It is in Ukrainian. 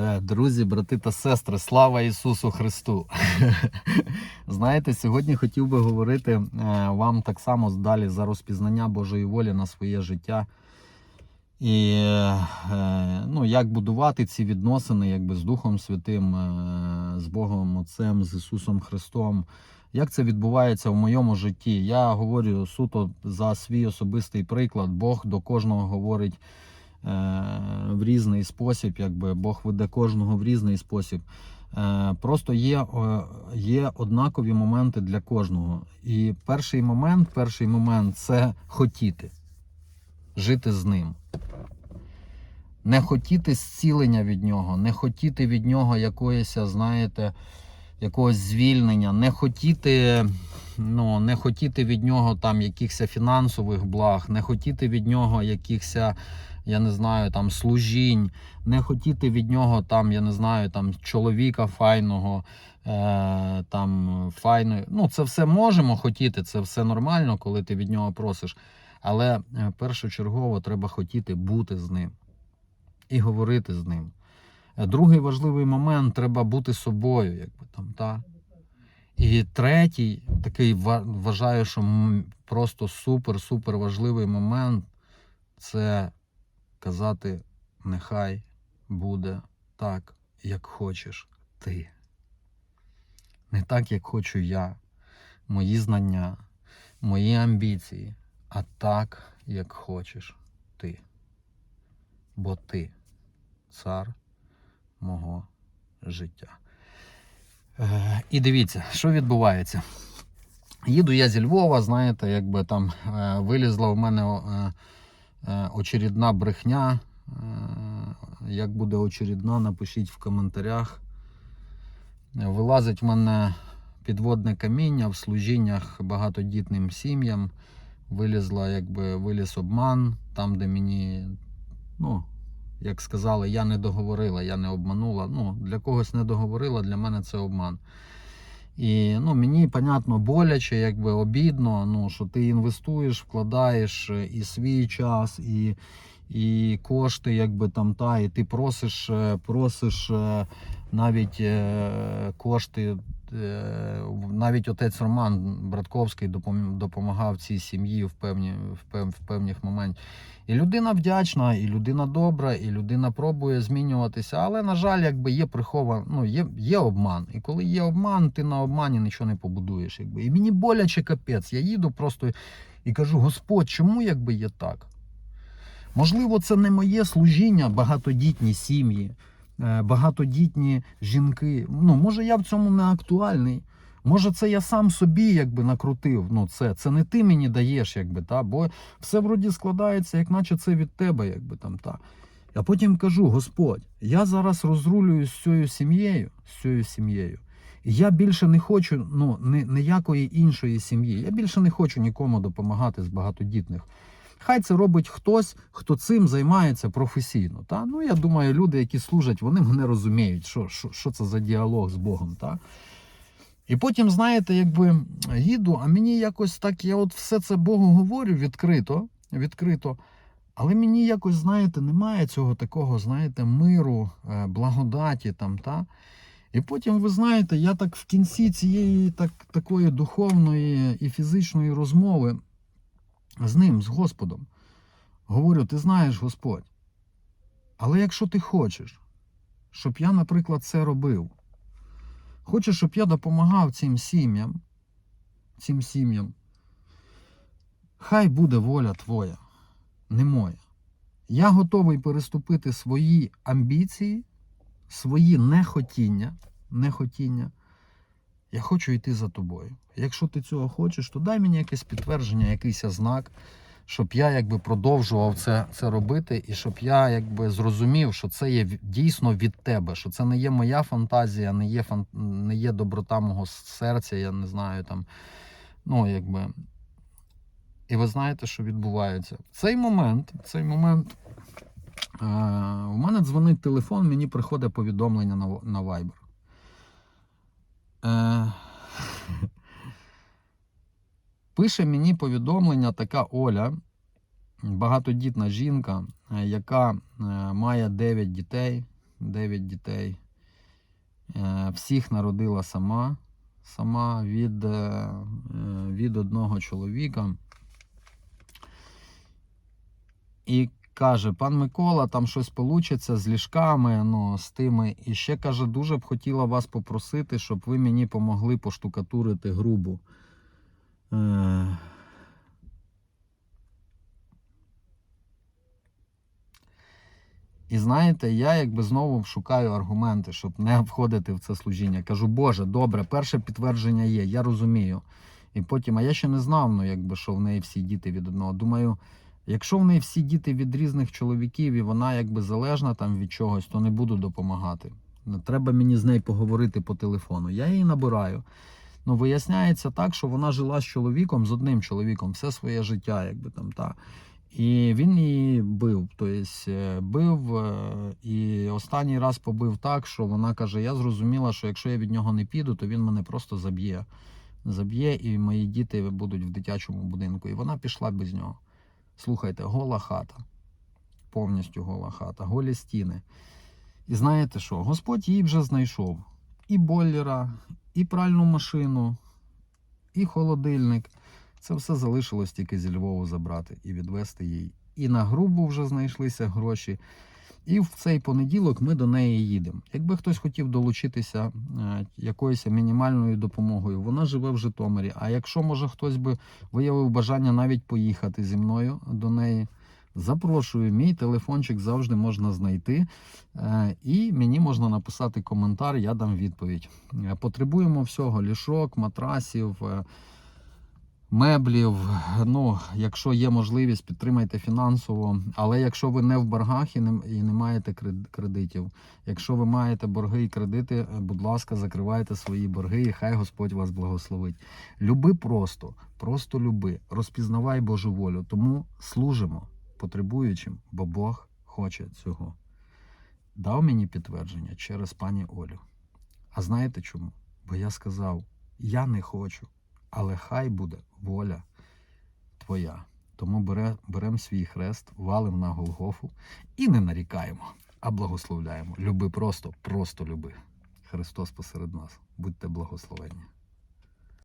Е, Друзі, брати та сестри, слава Ісусу Христу! Знаєте, сьогодні хотів би говорити е, вам так само далі за розпізнання Божої волі на своє життя. І е, ну, як будувати ці відносини якби, з Духом Святим, з Богом Отцем, з Ісусом Христом. Як це відбувається в моєму житті? Я говорю суто за свій особистий приклад. Бог до кожного говорить в різний спосіб, якби Бог веде кожного в різний спосіб. Е, Просто є, е, є однакові моменти для кожного. І перший момент, перший момент це хотіти жити з ним. Не хотіти зцілення від нього, не хотіти від нього якоїсь, знаєте, якогось звільнення, не хотіти, ну, не хотіти від нього там якихось фінансових благ, не хотіти від нього якихось, я не знаю, там служінь, не хотіти від нього там, я не знаю, там чоловіка файного, е, там файної. Ну, це все можемо хотіти, це все нормально, коли ти від нього просиш. Але е, першочергово треба хотіти бути з ним і говорити з ним. Е, Другий важливий момент треба бути собою, якби там, та. І третій, такий вважаю, що просто супер-супер важливий момент це казати: нехай буде так, як хочеш ти. Не так, як хочу я, мої знання, мої амбіції, а так, як хочеш ти. Бо ти цар мого життя. Е, і дивіться, що відбувається. Їду я зі Львова, знаєте, якби там е, вилізла в мене е, очередна брехня. Е, як буде очередна, напишіть в коментарях. Е, Вилазить в мене підводне каміння в служіннях багатодітним сім'ям. Вилізла, якби виліз обман, там, де мені, ну, як сказали, я не договорила, я не обманула. Ну, для когось не договорила, для мене це обман. І ну, мені, понятно, боляче, якби обідно, ну, що ти інвестуєш, вкладаєш е, і свій час, і, і кошти, якби там та, і ти просиш, е, просиш е, навіть е, кошти. Навіть отець Роман Братковський допом- допомагав цій сім'ї в певні в пев- в певних моментах. І людина вдячна, і людина добра, і людина пробує змінюватися. Але, на жаль, якби є прихован, ну є, є обман. І коли є обман, ти на обмані нічого не побудуєш. Якби. І мені боляче капець. Я їду просто і кажу: Господь, чому якби є так? Можливо, це не моє служіння, багатодітні сім'ї, е, багатодітні жінки. Ну, може, я в цьому не актуальний. Може, це я сам собі якби накрутив. Ну, це, це не ти мені даєш, якби, та, бо все вроді складається, як наче це від тебе, якби там та. А потім кажу: Господь, я зараз розрулюю з цією сім'єю, з цією сім'єю. Я більше не хочу ну, ні, ніякої іншої сім'ї. Я більше не хочу нікому допомагати з багатодітних. Хай це робить хтось, хто цим займається професійно. Та? Ну, я думаю, люди, які служать, вони мене розуміють, що, що, що це за діалог з Богом. Та? І потім, знаєте, якби їду, а мені якось так, я от все це Богу говорю відкрито, відкрито. Але мені якось, знаєте, немає цього такого, знаєте, миру, е, благодаті там, та. І потім, ви знаєте, я так в кінці цієї так, такої духовної і фізичної розмови з ним, з Господом, говорю: ти знаєш, Господь, але якщо ти хочеш, щоб я, наприклад, це робив, хочеш, щоб я допомагав цим сім'ям, цим сім'ям, хай буде воля твоя, не моя. Я готовий переступити свої амбіції, свої нехотіння, нехотіння. Я хочу йти за тобою. Якщо ти цього хочеш, то дай мені якесь підтвердження, якийсь знак, щоб я якби продовжував це, це робити, і щоб я якби зрозумів, що це є дійсно від тебе, що це не є моя фантазія, не є, фан... не є доброта мого серця, я не знаю там. Ну, якби. І ви знаєте, що відбувається. Цей момент, цей момент е, у мене дзвонить телефон, мені приходить повідомлення на Viber. Е, пише мені повідомлення така Оля, багатодітна жінка, е, яка е, має 9 дітей, 9 дітей. Всіх народила сама, сама від, від одного чоловіка. І каже, пан Микола, там щось получиться з ліжками, ну, з тими. І ще каже, дуже б хотіла вас попросити, щоб ви мені помогли поштукатурити грубу. Е, І знаєте, я якби знову шукаю аргументи, щоб не входити в це служіння. Кажу, Боже, добре, перше підтвердження є, я розумію. І потім, а я ще не знав, ну якби що в неї всі діти від одного. Думаю, якщо в неї всі діти від різних чоловіків і вона якби залежна там від чогось, то не буду допомагати. Треба мені з нею поговорити по телефону. Я її набираю. Ну, виясняється так, що вона жила з чоловіком, з одним чоловіком, все своє життя, якби там та. І він її бив. Тобто е, бив е, і останній раз побив так, що вона каже: Я зрозуміла, що якщо я від нього не піду, то він мене просто заб'є. Заб'є, і мої діти будуть в дитячому будинку. І вона пішла без нього. Слухайте, гола хата. Повністю гола хата, голі стіни. І знаєте що? Господь її вже знайшов. І бойлера, і пральну машину, і холодильник. Це все залишилось тільки зі Львову забрати і відвести їй. І на грубу вже знайшлися гроші. І в цей понеділок ми до неї їдемо. Якби хтось хотів долучитися е, якоюсь мінімальною допомогою, вона живе в Житомирі. А якщо може хтось би виявив бажання навіть поїхати зі мною до неї, запрошую. Мій телефончик завжди можна знайти. Е, І мені можна написати коментар, я дам відповідь. Е, Потребуємо всього: лішок, матрасів. Меблів. Ну, якщо є можливість, підтримайте фінансово. Але якщо ви не в боргах і не, і не маєте кредитів, якщо ви маєте борги і кредити, е, будь ласка, закривайте свої борги, і хай Господь вас благословить. Люби просто, просто люби, розпізнавай Божу волю. Тому служимо потребуючим, бо Бог хоче цього. Дав мені підтвердження через пані Олю. А знаєте чому? Бо я сказав: я не хочу але хай буде воля твоя. Тому бере, беремо свій хрест, валим на Голгофу і не нарікаємо, а благословляємо. Люби просто, просто люби. Христос посеред нас. Будьте благословенні.